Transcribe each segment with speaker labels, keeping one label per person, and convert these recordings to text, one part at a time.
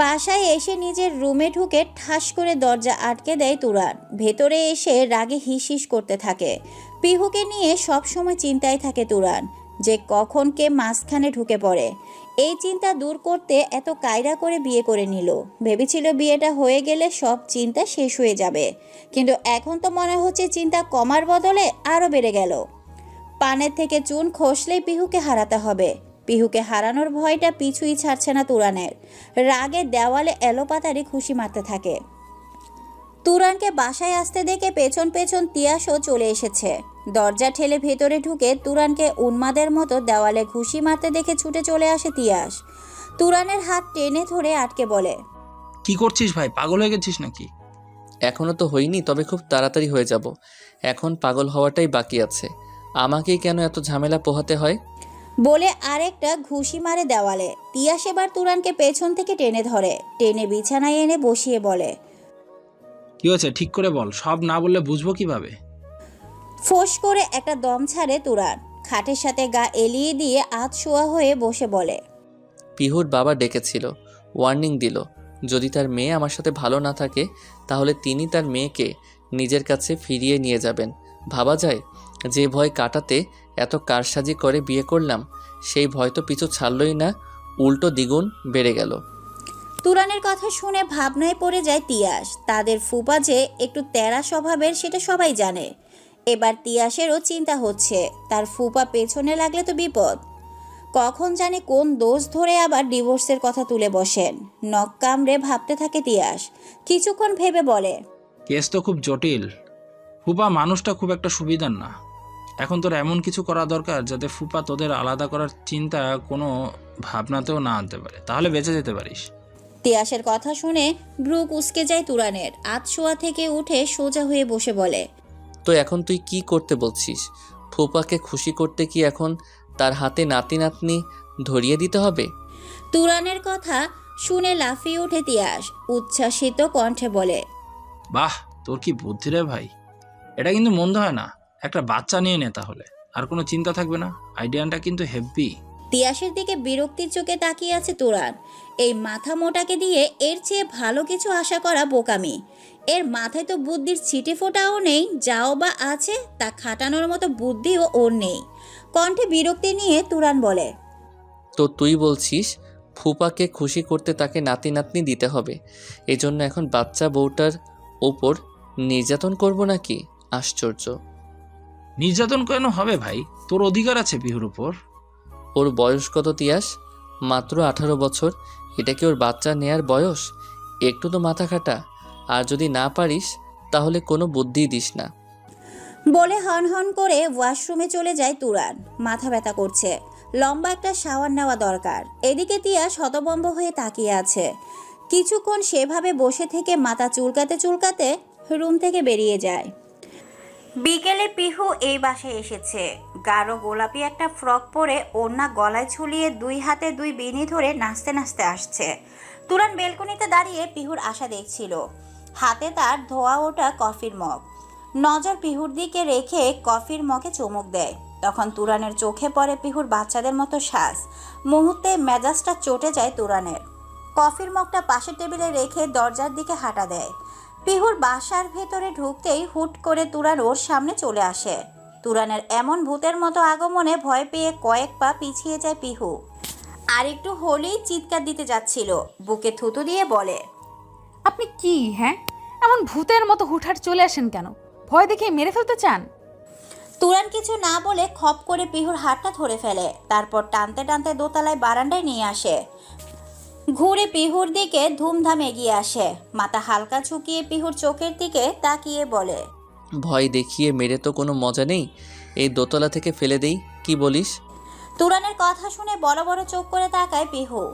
Speaker 1: বাসায় এসে নিজের রুমে ঢুকে ঠাস করে দরজা আটকে দেয় তুরান। ভেতরে এসে রাগে হিস করতে থাকে। পিহুকে নিয়ে সব সময় চিন্তায় থাকে তুরান, যে কখন কে মাঝখানে ঢুকে পড়ে। এই চিন্তা দূর করতে এত কায়দা করে বিয়ে করে নিল। ভেবেছিল বিয়েটা হয়ে গেলে সব চিন্তা শেষ হয়ে যাবে। কিন্তু এখন তো মনে হচ্ছে চিন্তা কমার বদলে আরও বেড়ে গেল। পানের থেকে চুন খসলেই পিহুকে হারাতে হবে। পিহুকে হারানোর ভয়টা পিছুই ছাড়ছে না তুরানের। রাগে দেওয়ালে এলোপাতারি খুশি মারতে থাকে। তুরানকে বাসায় আসতে দেখে পেছন পেছন তিয়াসও চলে এসেছে। দরজা ঠেলে ভেতরে ঢুকে তুরানকে উন্মাদের মতো দেওয়ালে ঘুষি মারতে দেখে ছুটে চলে আসে তিয়াস। তুরানের হাত টেনে ধরে আটকে বলে
Speaker 2: কি করছিস ভাই? পাগল হয়ে গেছিস নাকি?
Speaker 3: এখনও তো হইনি তবে খুব তাড়াতাড়ি হয়ে যাব। এখন পাগল হওয়াটাই বাকি আছে। আমাকেই কেন এত ঝামেলা পোহাতে হয়?
Speaker 1: বলে আরেকটা ঘুষি মারে দেওয়ালে। তিয়াস এবার তুরানকে পেছন থেকে টেনে ধরে। টেনে বিছানায় এনে বসিয়ে বলে
Speaker 2: কি হয়েছে? ঠিক করে বল। সব না বললে বুঝব কীভাবে?
Speaker 1: ফোঁস করে একটা দম ছাড়ে তুরান। খাটের সাথে গা এলিয়ে দিয়ে আধ শোয়া হয়ে বসে বলে
Speaker 3: পিহুর বাবা ডেকেছিল। ওয়ার্নিং দিল যদি তার মেয়ে আমার সাথে ভালো না থাকে তাহলে তিনি তার মেয়েকে নিজের কাছে ফিরিয়ে নিয়ে যাবেন। ভাবা যায় যে ভয় কাটাতে এত কারসাজি করে বিয়ে করলাম সেই ভয় তো পিছু ছাড়লই না উল্টো দ্বিগুণ বেড়ে গেল।
Speaker 1: তুরানের কথা শুনে ভাবনায় পড়ে যায় তিয়াস। তাদের ফুপা যে একটু তেরা স্বভাবের সেটা সবাই জানে। এবার তিয়াসেরও চিন্তা হচ্ছে তার ফুপা পেছনে লাগলে তো বিপদ। কখন জানে কোন দোষ ধরে আবার ডিভোর্সের কথা তুলে বসেন। নখ কামড়ে ভাবতে থাকে তিয়াস। কিছুক্ষণ ভেবে বলে
Speaker 2: কেস তো খুব জটিল। ফুপা মানুষটা খুব একটা সুবিধার না। এখন তোর এমন কিছু করা দরকার যাতে ফুপা তোদের আলাদা করার চিন্তা কোনো ভাবনাতেও না আনতে পারে। তাহলে বেঁচে যেতে পারিস।
Speaker 1: তিয়াসের কথা শুনে ব্রু কুসকে যায় তুরানের। আতশোয়া থেকে উঠে সোজা হয়ে বসে বলে
Speaker 3: তো এখন তুই কি করতে বলছিস? ফুপাকে খুশি করতে কি এখন তার হাতে নাতি নাতনি ধরিয়ে দিতে হবে?
Speaker 1: তুরানের কথা শুনে লাফিয়ে উঠে তিয়াস। উচ্ছ্বাসিত কণ্ঠে বলে
Speaker 2: বাহ তোর কি বুদ্ধি রে ভাই? এটা কিন্তু মন্দ হয় না। একটা বাচ্চা নিয়ে নে তাহলে। আর কোনো চিন্তা থাকবে না। আইডিয়াটা কিন্তু হেভি।
Speaker 1: তিয়াসের দিকে বিরক্তির চোখে তাকিয়ে আছে তুরান। এই মাথা মোটাকে দিয়ে এর চেয়ে ভালো কিছু আশা করা বোকামি। এর মাথায় তো বুদ্ধির ছিটে ফোটাও নেই যাও বা আছে তা খাটানোর মতো বুদ্ধিও ওর নেই। কণ্ঠে বিরক্তি নিয়ে তুরান বলে
Speaker 3: তো তুই বলছিস ফুপাকে খুশি করতে তাকে নাতি নাতনি দিতে হবে। এজন্য এখন বাচ্চা বউটার ওপর নির্যাতন করব নাকি? আশ্চর্য।
Speaker 2: নির্যাতন কেন হবে ভাই? তোর অধিকার আছে পিহুর উপর।
Speaker 3: ওর বয়স কত তিয়াস? মাত্র আঠারো বছর। এটা কি ওর বাচ্চা নেয়ার বয়স? একটু তো মাথা খাটা। আর যদি না পারিস তাহলে কোনো বুদ্ধি দিস না।
Speaker 1: বলে হন হন করে ওয়াশরুমে চলে যায় তুরান। মাথা ব্যথা করছে। লম্বা একটা শাওয়ার নেওয়া দরকার। এদিকে তিয়া শতবম্ব হয়ে তাকিয়ে আছে। কিছুক্ষণ সেভাবে বসে থেকে মাথা চুলকাতে চুলকাতে রুম থেকে বেরিয়ে যায়। বিকেলে পিহু এই বাসে এসেছে। গাঢ় গোলাপি একটা ফ্রক পরে ওড়না গলায় ঝুলিয়ে দুই হাতে দুই বিনি ধরে নাচতে নাচতে আসছে। তুরান বেলকনিতে দাঁড়িয়ে পিহুর আশা দেখছিল। হাতে তার ধোয়া ওঠা কফির মগ। নজর পিহুর দিকে রেখে কফির মগে চুমুক দেয়। তখন তুরানের চোখে পড়ে পিহুর বাচ্চাদের মতো শ্বাস মুহূর্তে মেজাজটা চটে যায় তুরানের। কফির মগটা পাশের টেবিলে রেখে দরজার দিকে হাঁটা দেয়। পিহুর বাসার ভেতরে ঢুকতেই হুট করে তুরান ওর সামনে চলে আসে। তুরানের এমন ভূতের মতো আগমনে ভয় পেয়ে কয়েক পা পিছিয়ে যায় পিহু। আর একটু হলেই চিৎকার দিতে যাচ্ছিল বুকে থুতু দিয়ে বলে
Speaker 4: আপনি কি হ্যাঁ? এমন ভূতের মতো হুটহাট চলে আসেন কেন? ভয় দেখে মেরে ফেলতে চান?
Speaker 1: তুরান কিছু না বলে খপ করে পিহুর হাতটা ধরে ফেলে তারপর টানতে টানতে দোতলায় বারান্দায় নিয়ে আসে। ঘুরে পিহুর দিকে ধুমধাম এগিয়ে আসে। মাথা হালকা ঝুঁকিয়ে পিহুর চোখের দিকে তাকিয়ে বলে
Speaker 3: ভয় দেখিয়ে মেরে তো কোনো মজা নেই? এই দোতলা থেকে ফেলে দেই কি বলিস?
Speaker 1: তুরানের কথা শুনে বড় বড় চোখ করে তাকায় পিহু।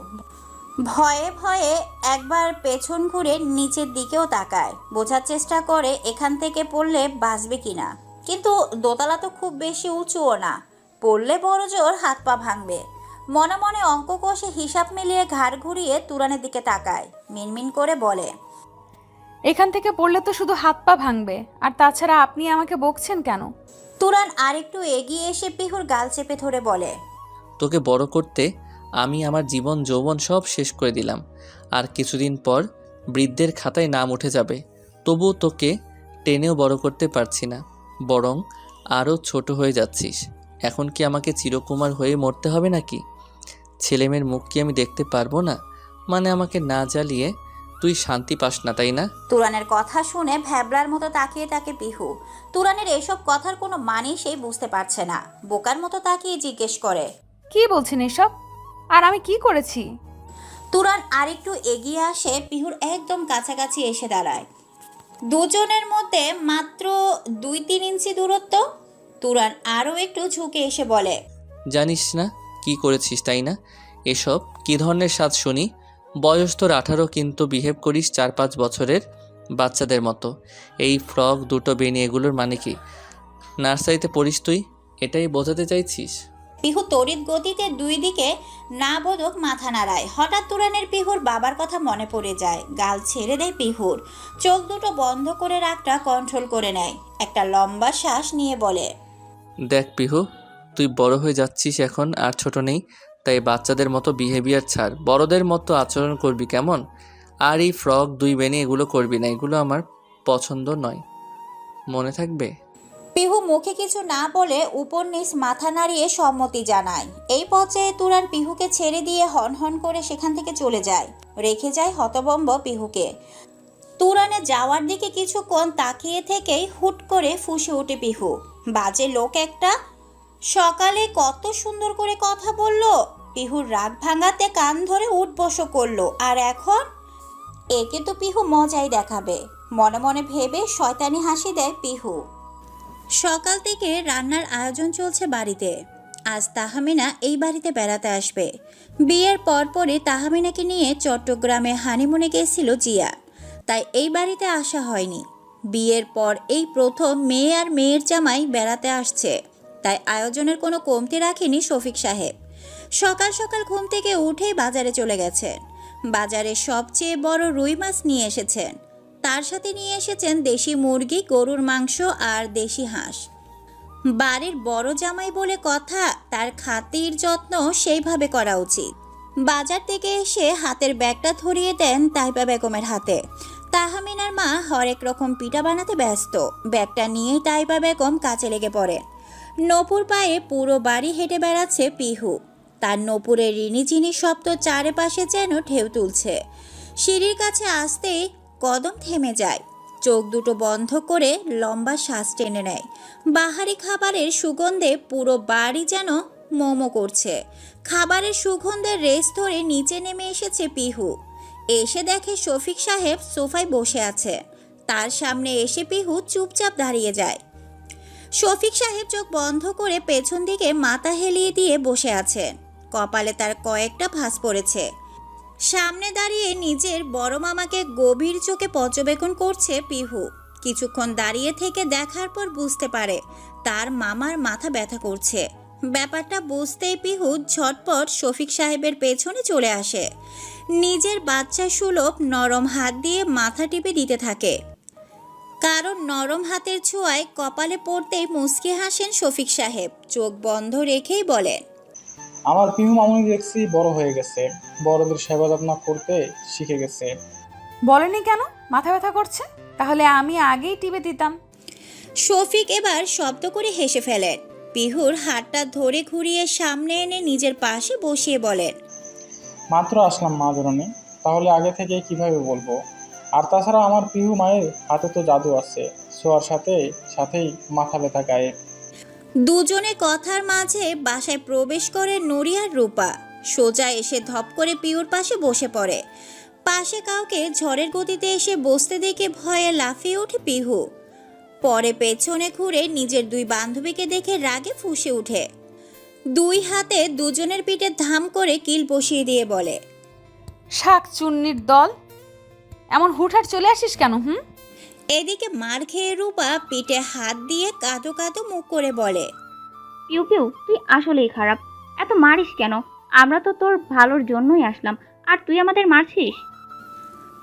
Speaker 1: ভয়ে ভয়ে একবার পেছন ঘুরে নিচের দিকেও তাকায়। বোঝার চেষ্টা করে এখান থেকে পড়লে বাঁচবে কিনা। কিন্তু দোতলা তো খুব বেশি উঁচুও না। পড়লে বড় জোর হাত পা ভাঙবে। মনে মনে অঙ্ক কষে হিসাব মিলিয়ে ঘাড় ঘুরিয়ে তুরানের দিকে তাকায়। মিনমিন করে বলে
Speaker 4: এখান থেকে পড়লে তো শুধু হাত পা ভাঙবে আর তাছাড়া আপনি আমাকে বকছেন কেন?
Speaker 1: তুরান আরেকটু এগিয়ে এসে পিহুর গাল চেপে ধরে বলে
Speaker 3: তোকে বড় করতে আমি আমার জীবন যৌবন সব শেষ করে দিলাম আর কিছুদিন পর বৃদ্ধের খাতায় নাম উঠে যাবে। তবুও তোকে টেনেও বড় করতে পারছি না বরং আরও ছোট হয়ে যাচ্ছিস। এখন কি আমাকে চিরকুমার হয়ে মরতে হবে নাকি? ছেলেমেয়ের মুখ কি আমি দেখতে পারব না? মানে আমাকে না জ্বালিয়ে তুই শান্তি পাস না তাই না?
Speaker 1: তুরানের কথা শুনে ভ্যাবলার মতো তাকিয়ে তাকে পিহু। তুরানের এসব কথার কোনো মানেই সেই বুঝতে পারছে না। বোকার মতো তাকিয়ে জিজ্ঞেস করে
Speaker 4: কি বলছেন এসব? আর আমি কি করেছি?
Speaker 1: তুরান আরেকটু এগিয়ে আসে পিহুর একদম কাছাকাছি এসে দাঁড়ায়। দুজনের মধ্যে মাত্র দুই তিন ইঞ্চি দূরত্ব। তুরান আরও একটু ঝুঁকে এসে বলে
Speaker 3: জানিস না কি করেছিস তাই না? এসব কী ধরনের স্বাদ শুনি? বয়স তোর আঠারো কিন্তু বিহেভ করিস চার পাঁচ বছরের বাচ্চাদের মতো। এই ফ্রক দুটো বেনি এগুলোর মানে কি? নার্সারিতে পড়িস তুই? এটাই বোঝাতে চাইছিস?
Speaker 1: পিহু তড়িৎ গতিতে দুই দিকে না বোধক মাথা নাড়ায়। হঠাৎ তুরানের পিহুর বাবার কথা মনে পড়ে যায়। গাল ছেড়ে দেয় পিহুর। চোখ দুটো বন্ধ করে রাগটা কন্ট্রোল করে নেয়। একটা লম্বা শ্বাস নিয়ে বলে
Speaker 3: দেখ পিহু তুই বড় হয়ে যাচ্ছিস এখন আর ছোট নেই। তাই বাচ্চাদের মতো বিহেভিয়ার ছাড়। বড়দের মতো আচরণ করবি কেমন? আর এই ফ্রক দুই বেনি এগুলো করবি না, এগুলো আমার পছন্দ নয়। মনে থাকবে?
Speaker 1: পিহু মুখে কিছু না বলে উপর নিচ মাথা নাড়িয়ে সম্মতি জানায়। এই পর্যায়ে তুরান পিহুকে ছেড়ে দিয়ে হন হন করে সেখান থেকে চলে যায়। রেখে যায় হতবম্ব পিহুকে। তুরানে যাওয়ার দিকে কিছুক্ষণ তাকিয়ে থেকেই হুট করে ফুসে ওঠে পিহু। বাজে লোক একটা সকালে কত সুন্দর করে কথা বলল। পিহুর রাগ ভাঙাতে কান ধরে উঠবস করল। আর এখন? একে তো পিহু মজাই দেখাবে। মনে মনে ভেবে শয়তানি হাসি দেয় পিহু। সকাল থেকে রান্নার আয়োজন চলছে বাড়িতে। আজ তাহামিনা এই বাড়িতে বেড়াতে আসবে। বিয়ের পর পরপরই তাহামিনাকে নিয়ে চট্টগ্রামে হানিমুনে গেছিল জিয়া। তাই এই বাড়িতে আসা হয়নি। বিয়ের পর এই প্রথম মেয়ে আর মেয়ের জামাই বেড়াতে আসছে। তাই আয়োজনের কোনো কমতি রাখেনি শফিক সাহেব। সকাল সকাল ঘুম থেকে উঠেই বাজারে চলে গেছেন। বাজারে সবচেয়ে বড় রুই মাছ নিয়ে এসেছেন। তার সাথে নিয়ে এসেছেন দেশি মুরগি, গরুর মাংস আর দেশি হাঁস। বাড়ির বড় জামাই বলে কথা, তার খাতির যত্ন সেইভাবে করা উচিত। বাজার থেকে এসে হাতের ব্যাগটা ধরিয়ে দেন তাইবা বেগমের হাতে। তাহামিনার মা হরেক রকম পিঠা বানাতে ব্যস্ত। ব্যাগটা নিয়েই তাইবা বেগম কাজে লেগে পড়ে নপুর পায়ে পুরো বাড়ি হেঁটে বেড়াচ্ছে পিহু। তার নপুরের চিনি শব্দ চারিপাশে যেন ঢেউ তুলছে। সিঁড়ির কাছে আসতেই কদম থেমে যায়। চোখ দুটো বন্ধ করে লম্বা শ্বাস টেনে নেয়। বাহারি খাবারের সুগন্ধে পুরো বাড়ি যেন মোমো করছে। খাবারের সুগন্ধের রেস ধরে নিচে নেমে এসেছে পিহু। এসে দেখে শফিক সাহেব সোফায় বসে আছে। তার সামনে এসে পিহু চুপচাপ দাঁড়িয়ে যায়। শফিক সাহেব চোখ বন্ধ করে পেছন দিকে মাথা হেলিয়ে দিয়ে বসে আছেন কপালে তার কয়েকটা ভাঁজ পড়েছে। সামনে দাঁড়িয়ে নিজের বড় মামাকে গভীর চোখে পর্যবেক্ষণ করছে পিহু। কিছুক্ষণ দাঁড়িয়ে থেকে দেখার পর বুঝতে পারে তার মামার মাথা ব্যথা করছে। ব্যাপারটা বুঝতেই পিহু ঝটপট শফিক সাহেবের পেছনে চলে আসে। নিজের বাচ্চা সুলভ নরম হাত দিয়ে মাথা টিপে দিতে থাকে। কারণ নরম হাতের ছোঁয়ায় কপালে পড়তেই মুচকি হাসেন শফিক সাহেব। চোখ বন্ধ রেখেই বলেন
Speaker 5: আমার পিহু মামুনি দেখছি বড় হয়ে গেছে। বড়দের সেবা যত্ন করতে শিখে গেছে।
Speaker 4: বলেনি কেন? মাথা ব্যথা করছে? তাহলে আমি আগেই টিপে দিতাম।
Speaker 1: শফিক এবার শব্দ করে হেসে ফেলেন। পিহুর হাতটা ধরে ঘুরিয়ে সামনে এনে নিজের পাশে বসিয়ে বলেন
Speaker 5: মাত্র আসলাম মা জননী। তাহলে আগে থেকে কীভাবে বলব? আর তাছাড়া আমার পিহু মায়ের হাতে তো জাদু আছে ছোঁয়ার সাথে সাথেই মাথা ব্যথা গায়ে।
Speaker 1: দুজনে কথার মাঝে বাসায় প্রবেশ করে নুরি আর রূপা। সোজা এসে ধপ করে পিউর পাশে বসে পড়ে। পাশে কাউকে ঝড়ের গতিতে এসে বসতে দেখে ভয়ে লাফিয়ে ওঠে পিহু। পরে পেছনে ঘুরে নিজের দুই বান্ধবীকে দেখে রাগে ফুঁসে ওঠে দুই হাতে দুজনের পিঠে ধাম করে কিল বসিয়ে দিয়ে বলে
Speaker 4: শাক চুন্নির দল এমন হুটহাট চলে আসিস কেন হুম?
Speaker 1: এদিকে মার খেয়ে রূপা পিঠে হাত দিয়ে কাঁদো কাঁদো মুখ করে বলে
Speaker 6: পিউ পিউ তুই আসলেই খারাপ। এত মারিস কেন? আমরা তো তোর ভালোর জন্যই আসলাম। আর তুই আমাদের মারছিস?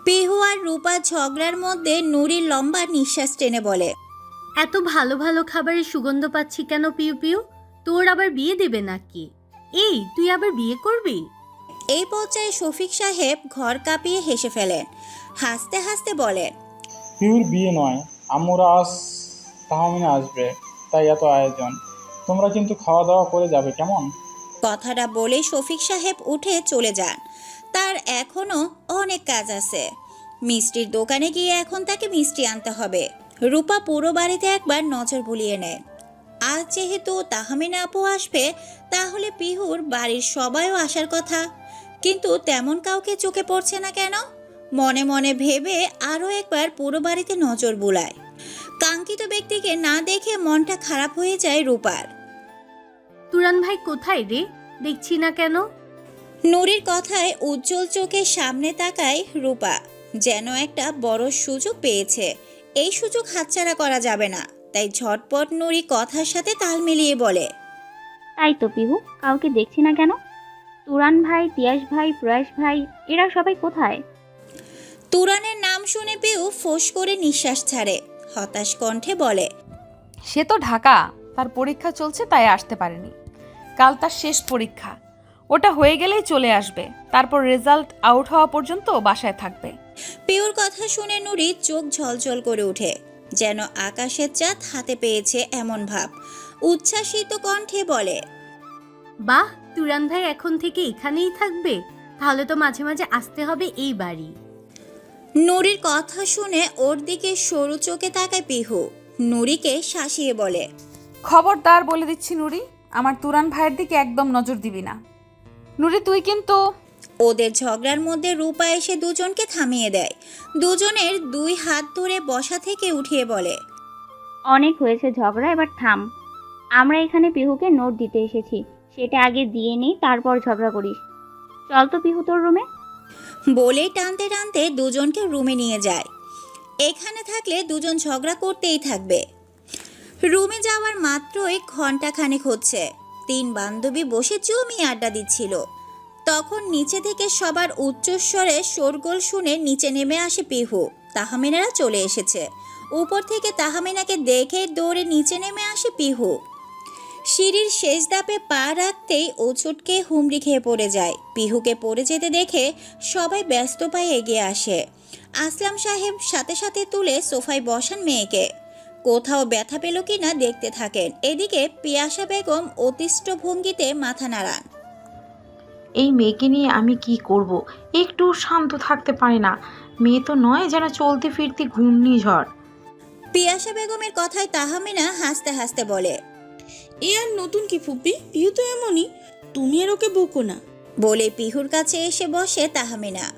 Speaker 1: পিহু আর রূপা ঝগড়ার মধ্যে নুরির লম্বা নিঃশ্বাস টেনে বলে
Speaker 7: এত ভালো ভালো খাবারের সুগন্ধ পাচ্ছি কেন পিউ পিউ? তোর আবার বিয়ে দেবে নাকি? এই তুই আবার বিয়ে করবি?
Speaker 1: এই পর্যায়ে শফিক সাহেব ঘর কাঁপিয়ে হেসে ফেলেন। হাসতে হাসতে বলেন
Speaker 5: পিউর বিয়ে নয় আম্মুরা আজ তাহমিনা আসবে তাই এত আয়োজন। তোমরা কিন্তু খাওয়া দাওয়া করে যাবে কেমন?
Speaker 1: কথাটা বলে শফিক সাহেব উঠে চলে যান। তার এখনও অনেক কাজ আছে। মিষ্টির দোকানে গিয়ে এখন তাকে মিষ্টি আনতে হবে। রূপা পুরো বাড়িতে একবার নজর বুলিয়ে নেয়। আজ যেহেতু তাহমিনা আপু আসবে তাহলে পিহুর বাড়ির সবাইও আসার কথা। কিন্তু তেমন কাউকে চোখে পড়ছে না কেন? মনে মনে ভেবে আরও একবার পুরো বাড়িতে নজর বুলায়। কাঙ্ক্ষিত ব্যক্তিকে না দেখে মনটা খারাপ হয়ে যায় রূপার।
Speaker 7: তুরান ভাই কোথায় রে? দেখছি না কেন?
Speaker 1: নুরির কথায় উজ্জ্বল চোখের সামনে তাকায় রূপা। যেন একটা বড় সুযোগ পেয়েছে। এই সুযোগ হাতছাড়া করা যাবে না। তাই ঝটপট নুরি কথার সাথে তাল মিলিয়ে বলে
Speaker 6: তাই তো পিহু কাউকে দেখছি না কেন? তুরান ভাই তিয়াস ভাই প্রয়াস ভাই এরা সবাই কোথায়?
Speaker 1: তুরানের নাম শুনে পেয়েও ফোঁস করে নিঃশ্বাস ছাড়ে হতাশ কণ্ঠে বলে
Speaker 4: সে তো ঢাকা তার পরীক্ষা চলছে তাই আসতে পারেনি। কাল তার শেষ পরীক্ষা ওটা হয়ে গেলেই চলে আসবে তারপর রেজাল্ট আউট হওয়া পর্যন্ত বাসায় থাকবে।
Speaker 1: পিউর কথা শুনে নুরি চোখ ঝলঝল করে ওঠে যেন আকাশের চাঁদ হাতে পেয়েছে এমন ভাব উচ্ছ্বাসিত কণ্ঠে বলে
Speaker 7: বাহ তুরান ভাই এখন থেকে এখানেই থাকবে? তাহলে তো মাঝে মাঝে আসতে হবে এই বাড়ি।
Speaker 1: নুরির কথা শুনে ওর দিকে সরু চোখে তাকায় পিহু। নুরিকে শাসিয়ে বলে
Speaker 4: খবরদার বলে দিচ্ছি নুরি আমার তুরান ভাইয়ের দিকে একদম নজর দিবি না। নুরি তুই কিন্তু
Speaker 1: ওদের ঝগড়ার মধ্যে রূপা এসে দুজনকে থামিয়ে দেয়। দুজনের দুই হাত ধরে বসা থেকে উঠিয়ে বলে
Speaker 6: অনেক হয়েছে ঝগড়া এবার থাম। আমরা এখানে পিহুকে নোট দিতে এসেছি। সেটা আগে দিয়ে নেই তারপর ঝগড়া করিস। চল তো পিহু তোর রুমে।
Speaker 1: বলে টানতে টানতে দুজনকে রুমে নিয়ে যায়। এখানে থাকলে দুজন ঝগড়া করতেই থাকবে। রুমে যাওয়ার মাত্রই ঘণ্টা খানেক হচ্ছে। তিন বান্ধবী বসে জমি আড্ডা দিচ্ছিল। তখন নিচে থেকে সবার উচ্চস্বরে শোরগোল শুনে নিচে নেমে আসে পিহু। তাহমিনারা চলে এসেছে। উপর থেকে তাহমিনাকে দেখে দৌড়ে নিচে নেমে আসে পিহু। সিঁড়ির শেষ দাপে পা রাখতেই ও ছুটকে হুমড়ি খেয়ে পড়ে যায়। পিহুকে পড়ে যেতে দেখে সবাই ব্যস্ত পায়ে এগিয়ে আসে। আসলাম সাহেব সাথে সাথে তুলে সোফায় বসান মেয়েকে। কোথাও ব্যথা পেল কিনা দেখতে থাকেন। এদিকে পিয়াসা বেগম অতিষ্ঠ ভঙ্গিতে মাথা নাড়ান।
Speaker 8: এই মেয়েকে নিয়ে আমি কি করব? একটু শান্ত থাকতে পারে না। মেয়ে তো নয় যেন চলতে ফিরতে ঘূর্ণিঝড়।
Speaker 1: পিয়াসা বেগমের কথায় তাহমিনা হাসতে হাসতে বলে
Speaker 9: এ আর নতুন কি ফুপি? পিহু তো এমনই। তুমি আর ওকে বকো না।
Speaker 1: বলে পিহুর কাছে এসে বসে তাহমিনা।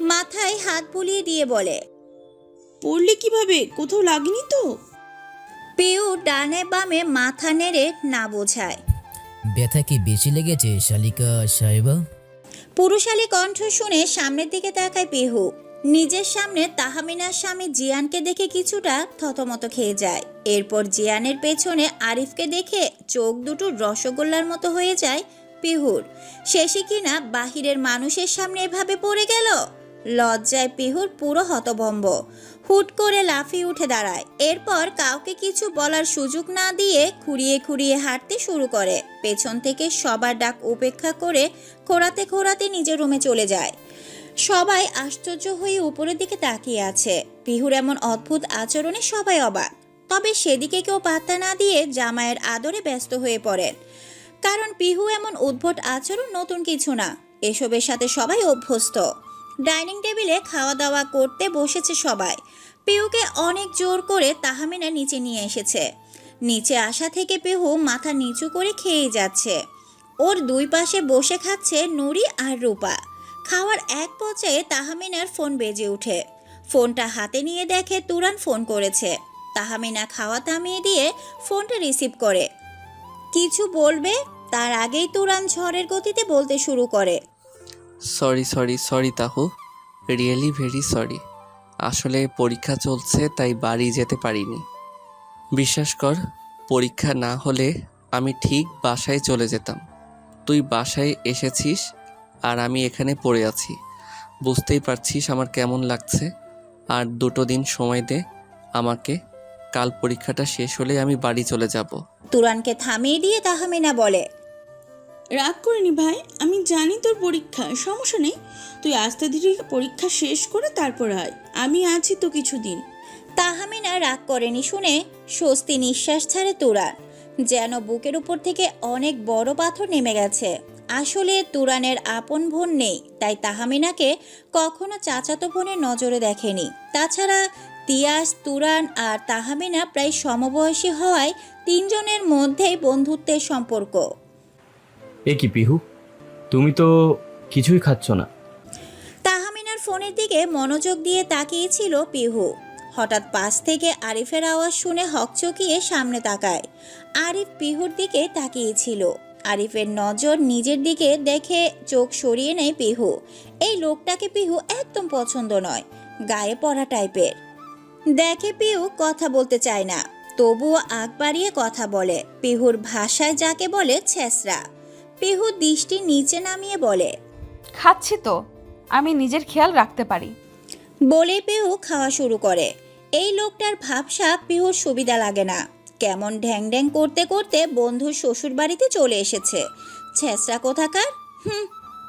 Speaker 1: মাথায় হাত বুলিয়ে দিয়ে বলে
Speaker 9: পড়লে কীভাবে? কোথাও লাগেনি তো?
Speaker 1: পিউ ডানে বামে মাথা নেড়ে না বোঝায়।
Speaker 10: ব্যথা কি বেশি লেগেছে শালিকা সাহেবা?
Speaker 1: পুরুষালী কণ্ঠ শুনে সামনের দিকে তাকায় পিহু। নিজের সামনে তাহামিনার স্বামী জিয়ানকে দেখে কিছুটা থতমত খেয়ে যায়। এরপর জিয়ানের পেছনে আরিফকে দেখে চোখ দুটো রসগোল্লার মতো হয়ে যায় পিহুর। শেষে কিনা বাহিরের মানুষের সামনে এভাবে পড়ে গেল? লজ্জায় পিহুর পুরো হতভম্ব। হুট করে লাফিয়ে উঠে দাঁড়ায়। এরপর কাউকে কিছু বলার সুযোগ না দিয়ে খুঁড়িয়ে খুঁড়িয়ে হাঁটতে শুরু করে। পেছন থেকে সবার ডাক উপেক্ষা করে খোঁড়াতে খোঁড়াতে নিজের রুমে চলে যায়। সবাই আশ্চর্য হয়ে উপরের দিকে তাকিয়ে আছে। পিহুর এমন অদ্ভুত আচরণে সবাই অবাক। তবে সেদিকে কেউ পাত্তা না দিয়ে জামাইয়ের আদরে ব্যস্ত হয়ে পড়েন। কারণ পিহু এমন উদ্ভট আচরণ নতুন কিছু না। এসবের সাথে সবাই অভ্যস্ত। ডাইনিং টেবিলে খাওয়া দাওয়া করতে বসেছে সবাই। পিহুকে অনেক জোর করে তাহামিনা নিচে নিয়ে এসেছে। নিচে আসা থেকে পিহু মাথা নিচু করে খেয়ে যাচ্ছে। ওর দুই পাশে বসে খাচ্ছে নুরি আর রূপা। খাওয়ার এক পর্যায়ে তাহামিনার ফোন বেজে ওঠে। ফোনটা হাতে নিয়ে দেখে তুরান ফোন করেছে। তাহামিনা খাওয়া থামিয়ে দিয়ে ফোনটা রিসিভ করে। কিছু বলবে? তার আগেই তুরান ঝড়ের গতিতে বলতে শুরু করে।
Speaker 3: সরি সরি সরি তাহু। রিয়েলি ভেরি সরি আসলে পরীক্ষা চলছে, তাই বাড়ি যেতে পারিনি। বিশ্বাস কর, পরীক্ষা না হলে আমি ঠিক বাসায় চলে যেতাম। তুই বাসায় এসেছিস? আর আমি এখানে পড়ে আছি। বুঝতেই পারছিস আমার কেমন লাগছে। আর দুটো দিন সময় দে আমাকে। কাল পরীক্ষাটা শেষ হলে আমি বাড়ি চলে যাব।
Speaker 1: তুরানকে থামিয়ে দিয়ে তাহামিনা বলে
Speaker 9: রাগ করিনি ভাই আমি জানি তোর পরীক্ষা সমস্যা নেই। তুই আস্তে ধীরে পরীক্ষা শেষ করে তারপর আয়। আমি আছি তো কিছুদিন।
Speaker 1: তাহামিনা রাগ করেনি শুনে স্বস্তি নিঃশ্বাস ছাড়ে তুরান যেন বুকের উপর থেকে অনেক বড় পাথর নেমে গেছে। আসলে তুরানের আপন বোন নেই তাই তাহামিনাকে কখনো চাচাতো বোনের নজরে দেখেনি। তাছাড়া তিয়াস তুরান আর তাহামিনা প্রায় সমবয়সী হওয়ায় তিনজনের মধ্যেই বন্ধুত্বের সম্পর্ক।
Speaker 11: এ কি পিহু? তুমি তো কিছুই খাচ্ছ না।
Speaker 1: তাহামিনার ফোনের দিকে মনোযোগ দিয়ে তাকিয়েছিল পিহু। হঠাৎ পাশ থেকে আরিফের আওয়াজ শুনে হকচকিয়ে সামনে তাকায়। আরিফ পিহুর দিকে তাকিয়েছিল। আরিফের নজর নিজের দিকে দেখে চোখ সরিয়ে নেয় পিহু। এই লোকটাকে পিহু একদম পছন্দ নয় গায়ে পড়া টাইপের। দেখে পিহু কথা বলতে চায় না তবুও আগ বাড়িয়ে কথা বলে পিহুর ভাষায় যাকে বলে ছেসরা পিহু দৃষ্টি নিচে নামিয়ে বলে
Speaker 4: খাচ্ছি তো আমি নিজের খেয়াল রাখতে পারি।
Speaker 1: বলে পিহু খাওয়া শুরু করে। এই লোকটার ভাবসা পিহুর সুবিধা লাগে না। কেমন ঢ্যাং ঢ্যাং করতে করতে বন্ধুর শ্বশুর বাড়িতে চলে এসেছে। ছেঁচড়া কোথাকার? হুম,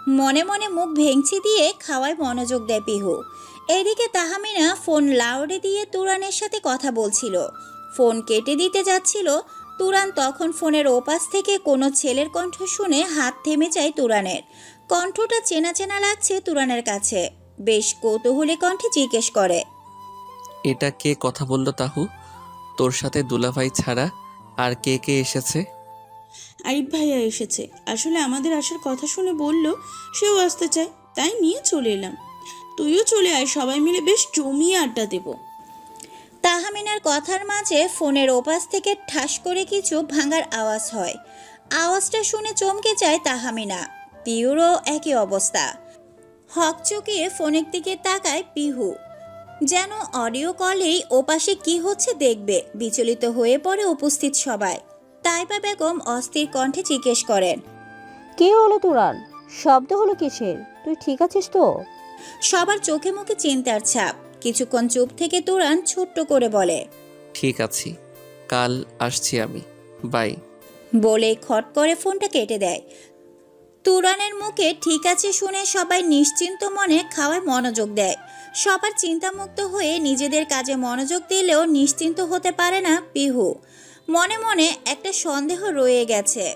Speaker 1: মনে মনে মুখ ভেঙচি দিয়ে খাওয়ায় মনোযোগ দেয় পিহু। এদিকে তাহামিনা ফোন লাউডে দিয়ে তুরানের সাথে কথা বলছিল। ফোন কেটে দিতে যাচ্ছিল। তুরান তখন ফোনের ওপাশ থেকে কোনো ছেলের কণ্ঠ শুনে হাত থেমে যায় তুরানের। কণ্ঠটা চেনা চেনা লাগছে তুরানের কাছে। বেশ কৌতূহলী কণ্ঠে জিজ্ঞেস করে,
Speaker 3: এটা কে কথা বলল তাহু? তোর সাথে দুলাভাই ছাড়া আর কে কে এসেছে?
Speaker 9: আরিফ ভাইয়া এসেছে। আসলে আমাদের আসার কথা শুনে বলল সেও আসতে চায় তাই নিয়ে চলে এলাম। তুইও চলে আয় সবাই মিলে বেশ জমিয়ে আড্ডা দেবো।
Speaker 1: তাহামিনার কথার মাঝে ফোনের ওপাশ থেকে ঠাস করে কিছু ভাঙার আওয়াজ হয়। আওয়াজটা শুনে চমকে যায় তাহামিনা। পিউরও একই অবস্থা। হক চকিয়ে ফোনের দিকে তাকায় পিহু। যেন অডিও কলেই ওপাশে কি হচ্ছে দেখবে বিচলিত হয়ে পড়ে উপস্থিত সবাই। তাইবা বেগম অস্থির কণ্ঠে জিজ্ঞেস করেন
Speaker 12: কে হলো তুরান? শব্দ হলো কিসের? তুই ঠিক আছিস তো?
Speaker 1: সবার চোখে মুখে চিন্তার ছাপ। কিছুক্ষণ চুপ থেকে তুরান ছোট্ট করে বলে
Speaker 3: ঠিক আছি কাল আসছি আমি বাই।
Speaker 1: বলে খট করে ফোনটা কেটে দেয়। তুরানের মুখে ঠিক আছে শুনে সবাই নিশ্চিন্ত মনে খাওয়ায় মনোযোগ দেয়। সবার চিন্তামুক্ত হয়ে নিজেদের কাজে মনোযোগ দিলেও নিশ্চিন্ত হতে পারে না পিহু। মনে মনে একটা সন্দেহ রয়ে গেছে।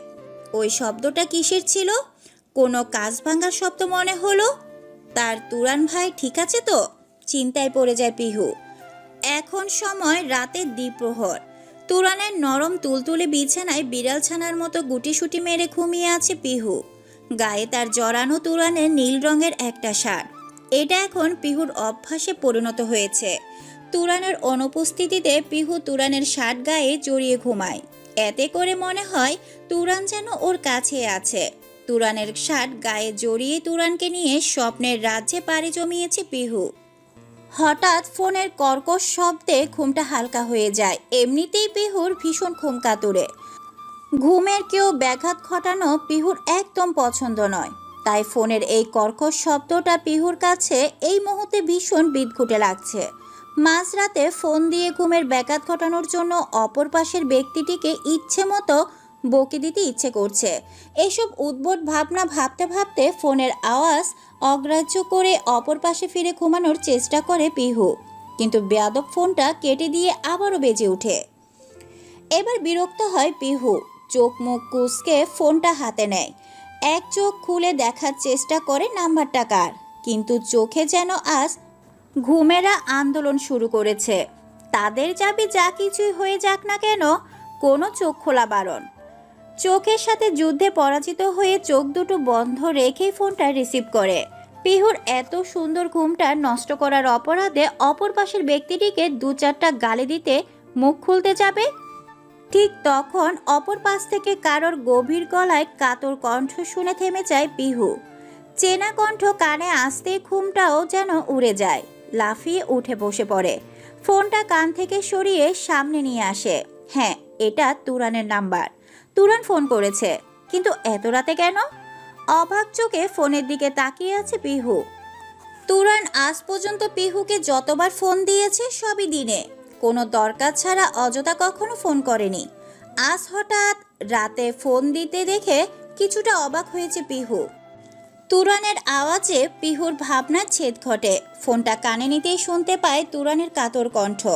Speaker 1: ওই শব্দটা কিসের ছিল? কোনো কাজ ভাঙার শব্দ মনে হলো? তার তুরান ভাই ঠিক আছে তো? চিন্তায় পড়ে যায় পিহু। এখন সময় রাতের দ্বিপ্রহর। তুরানের নরম তুলতুলে বিছানায় বিড়াল ছানার মতো গুটিসুটি মেরে ঘুমিয়ে আছে পিহু। গায়ে তার জড়ানো তুরানের নীল রঙের একটা শার্ট। এটা এখন পিহুর অভ্যাসে পরিণত হয়েছে। তুরানের অনুপস্থিতিতে পিহু তুরানের শার্ট গায়ে জড়িয়ে ঘুমায়। এতে করে মনে হয় তুরান যেন ওর কাছে আছে। তুরানের শার্ট গায়ে জড়িয়ে তুরানকে নিয়ে স্বপ্নের রাজ্যে পাড়ি জমিয়েছে পিহু। হঠাৎ ফোনের কর্কশ শব্দে ঘুমটা হালকা হয়ে যায়। এমনিতেই পিহুর ভীষণ ঘুম কাতুরে। ঘুমের কেউ ব্যাঘাত ঘটানো পিহুর একদম পছন্দ নয়। তাই ফোনের এই কর্কশ শব্দটা পিহুর কাছে এই মুহূর্তে ভীষণ বিদঘুটে লাগছে। মাঝরাতে ফোন দিয়ে ঘুমের ব্যাঘাত ঘটানোর জন্য অপর পাশের ব্যক্তিটিকে ইচ্ছে মতো বকে দিতে ইচ্ছে করছে। এসব উদ্ভট ভাবনা ভাবতে ভাবতে ফোনের আওয়াজ অগ্রাহ্য করে অপর পাশে ফিরে ঘুমানোর চেষ্টা করে পিহু। কিন্তু বেয়াদব ফোনটা কেটে দিয়ে আবারও বেজে ওঠে। এবার বিরক্ত হয় পিহু। চোখ মুখ কুচকে ফোনটা হাতে নেয়। এক চোখ খুলে দেখার চেষ্টা করে নাম্বারটা কার। কিন্তু চোখে যেন আজ ঘুমেরা আন্দোলন শুরু করেছে। তাদের যাবে যা কিছুই হয়ে যাক না কেন, কোনো চোখ খোলা বারণ। চোখের সাথে যুদ্ধে পরাজিত হয়ে চোখ দুটো বন্ধ রেখেই ফোনটা রিসিভ করে। পিহুর এত সুন্দর ঘুমটা নষ্ট করার অপরাধে অপর পাশের ব্যক্তিটিকে দু চারটা গালি দিতে মুখ খুলতে যাবে ঠিক তখন অপর পাশ থেকে কারোর গভীর গলায় কাতর কণ্ঠ শুনে থেমে যায় পিহু। চেনা কণ্ঠ কানে আসতে ঘুমটাও যেন উড়ে যায়। লাফিয়ে উঠে বসে পড়ে। ফোনটা কান থেকে সরিয়ে সামনে নিয়ে আসে। হ্যাঁ এটা তুরানের নাম্বার। তুরান ফোন করেছে। কিন্তু এত রাতে কেন? অবাক চোখে ফোনের দিকে তাকিয়ে আছে পিহু। তুরান, আজ পর্যন্ত পিহুকে যতবার ফোন দিয়েছে সবই দিনে। কোনো দরকার ছাড়া অযথা কখনো ফোন করেনি। আজ হঠাৎ রাতে ফোন দিতে দেখে কিছুটা অবাক হয়েছে পিহু। তুরানের আওয়াজে পিহুর ভাবনার ছেদ ঘটে। ফোনটা কানে নিতেই শুনতে পায় তুরানের কাতর কণ্ঠ।